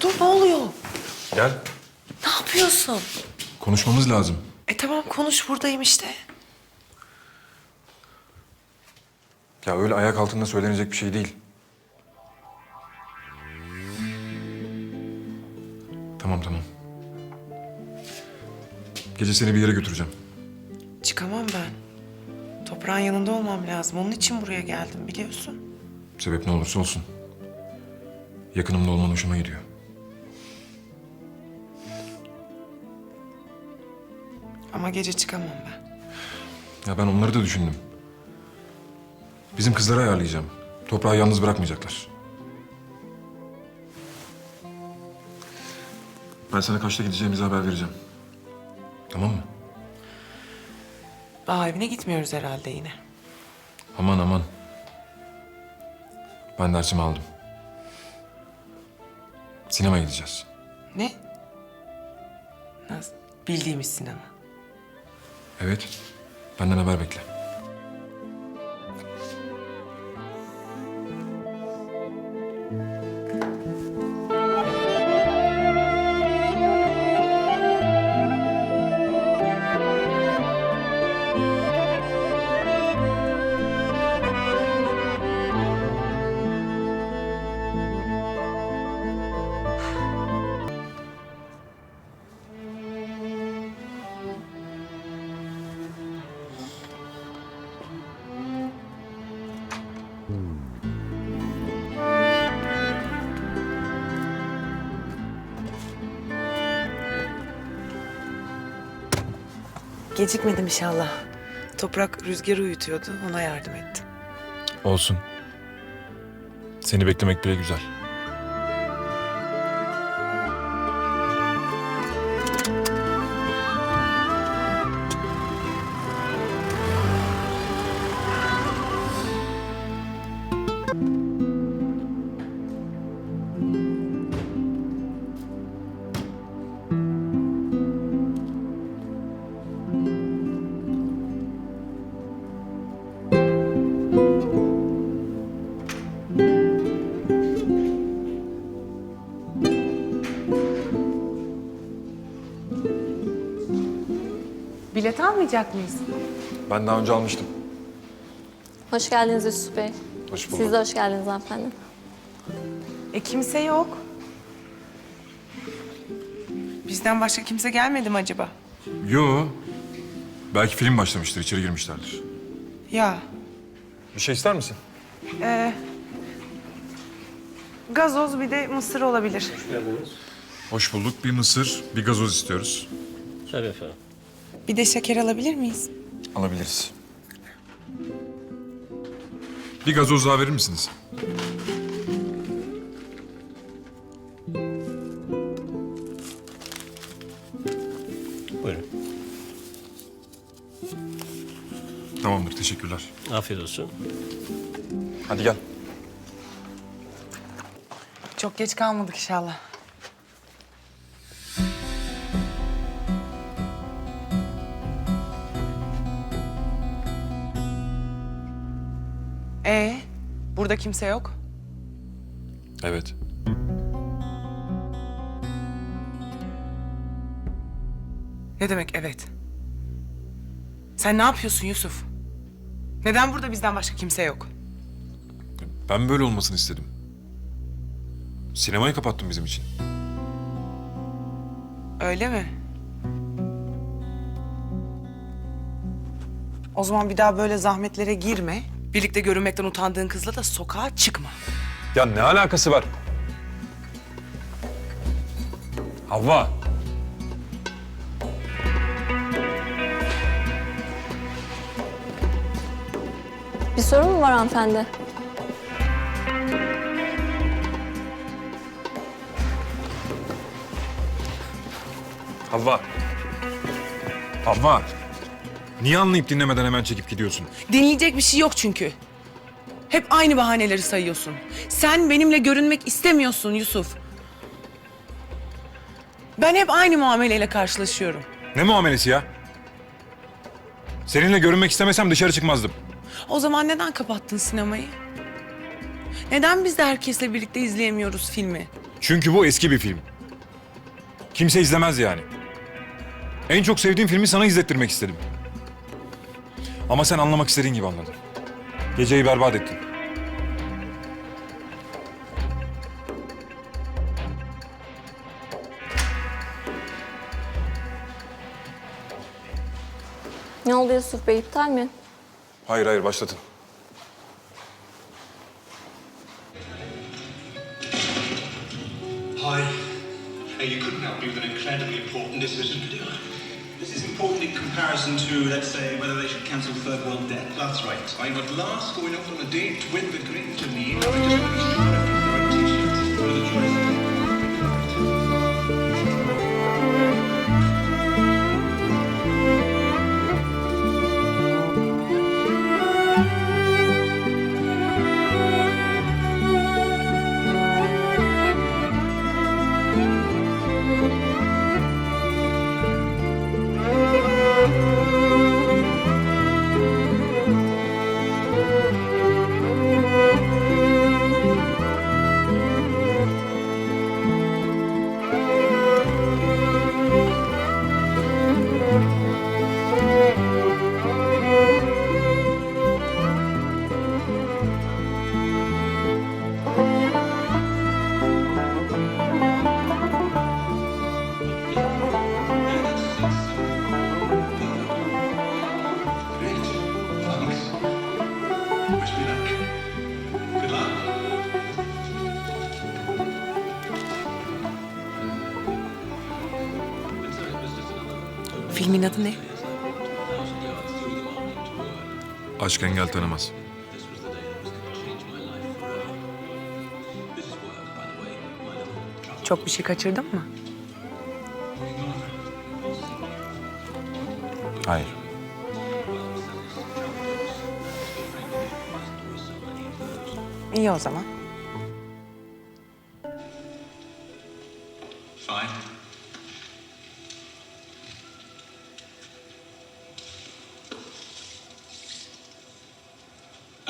Dur ne oluyor? Gel. Ne yapıyorsun? Konuşmamız lazım. E tamam konuş buradayım işte. Ya öyle ayak altında söylenecek bir şey değil. Tamam tamam. Gece seni bir yere götüreceğim. Çıkamam ben. Toprağın yanında olmam lazım. Onun için buraya geldim biliyorsun. Sebep ne olursa olsun. Yakınımda olman hoşuma gidiyor. Ama gece çıkamam ben. Ya ben onları da düşündüm. Bizim kızları ayarlayacağım. Toprağı yalnız bırakmayacaklar. Ben sana kaçta gideceğimizi haber vereceğim. Tamam mı? Bağ evine gitmiyoruz herhalde yine. Aman aman. Ben dersimi aldım. Sinemaya gideceğiz. Ne? Nasıl? Bildiğimiz sinema. Evet. Benden haber bekle. Gecikmedim inşallah. Toprak rüzgarı uyutuyordu. Ona yardım ettim. Olsun. Seni beklemek bile güzel. Bilet almayacak mıyız? Ben daha önce almıştım. Hoş geldiniz Yusuf Bey. Hoş bulduk. Siz de hoş geldiniz hanımefendi. E kimse yok. Bizden başka kimse gelmedi mi acaba? Yo. Belki film başlamıştır, içeri girmişlerdir. Ya. Bir şey ister misin? Gazoz bir de mısır olabilir. Hoş bulduk. Bir mısır, bir gazoz istiyoruz. Tabii efendim. Bir de şeker alabilir miyiz? Alabiliriz. Bir gazoz daha verir misiniz? Buyurun. Tamamdır, teşekkürler. Afiyet olsun. Hadi gel. Çok geç kalmadık inşallah. Ee, burada kimse yok. Evet. Ne demek evet? Sen ne yapıyorsun Yusuf? Neden burada bizden başka kimse yok? Ben böyle olmasını istedim. Sinemayı kapattım bizim için. Öyle mi? O zaman bir daha böyle zahmetlere girme. Birlikte görünmekten utandığın kızla da sokağa çıkma. Ya ne alakası var? Havva. Bir sorun mu var hanımefendi? Havva. Havva. Niye anlayıp dinlemeden hemen çekip gidiyorsun? Dinleyecek bir şey yok çünkü. Hep aynı bahaneleri sayıyorsun. Sen benimle görünmek istemiyorsun Yusuf. Ben hep aynı muameleyle karşılaşıyorum. Ne muamelesi ya? Seninle görünmek istemesem dışarı çıkmazdım. O zaman neden kapattın sinemayı? Neden biz de herkesle birlikte izleyemiyoruz filmi? Çünkü bu eski bir film. Kimse izlemez yani. En çok sevdiğim filmi sana izlettirmek istedim. Ama sen anlamak istediğin gibi anladın. Geceyi berbat ettin. Ne oldu Yusuf Bey iptal mi? Hayır hayır başlatın. Hi. Uh, you couldn't help me with an incredibly important decision, could you? This is important in comparison to, let's say, whether they should cancel Third World Debt. That's right. I'm at last going out on a date with the to me. I just want to choice. Aşk engel tanımaz. Çok bir şey kaçırdın mı? Hayır. İyi o zaman.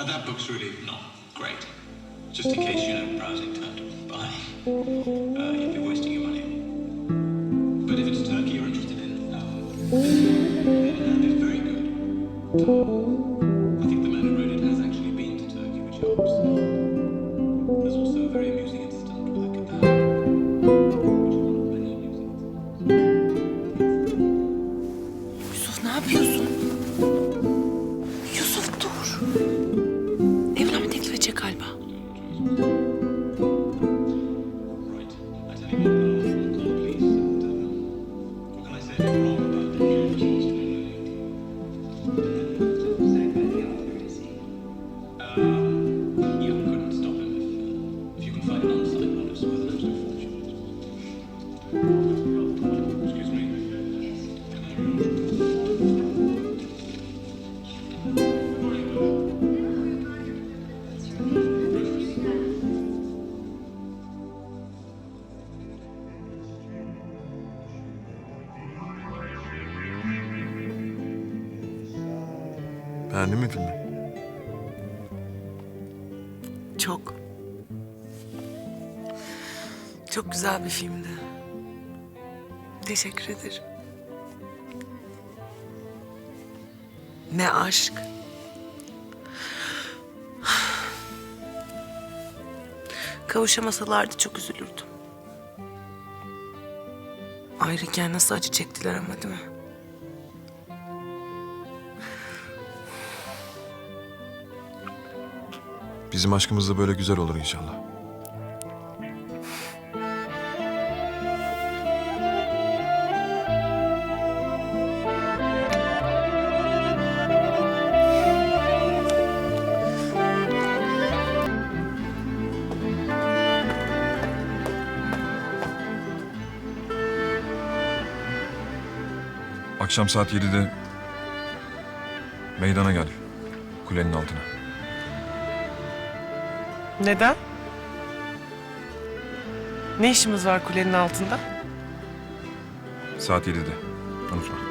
Uh, that book's really not great. Just in case, you know, browsing turned buy. Uh, you'd be wasting your money. But if it's Turkey you're interested in, um, Ferdinand is very good. I think the man who wrote it has actually been to Turkey, which helps. There's also a very Beğendin mi filmi? Çok. Çok güzel bir filmdi. Teşekkür ederim. Ne aşk. Kavuşamasalardı çok üzülürdüm. Ayrıken nasıl acı çektiler ama değil mi? Bizim aşkımız da böyle güzel olur inşallah. Akşam saat 7'de meydana gel. Kulenin altına. Neden? Ne işimiz var kulenin altında? Saat 7'de. Unutma.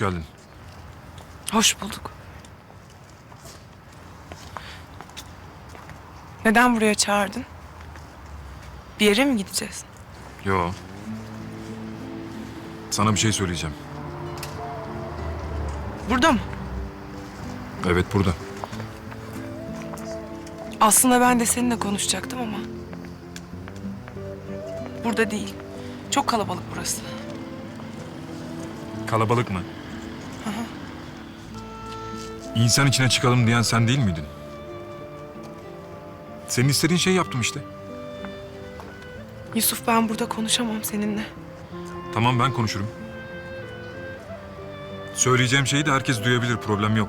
Geldin. Hoş bulduk. Neden buraya çağırdın? Bir yere mi gideceğiz? Yo. Sana bir şey söyleyeceğim. Burada mı? Evet burada. Aslında ben de seninle konuşacaktım ama... Burada değil. Çok kalabalık burası. Kalabalık mı? İnsan içine çıkalım diyen sen değil miydin? Senin istediğin şeyi yaptım işte. Yusuf ben burada konuşamam seninle. Tamam ben konuşurum. Söyleyeceğim şeyi de herkes duyabilir, problem yok.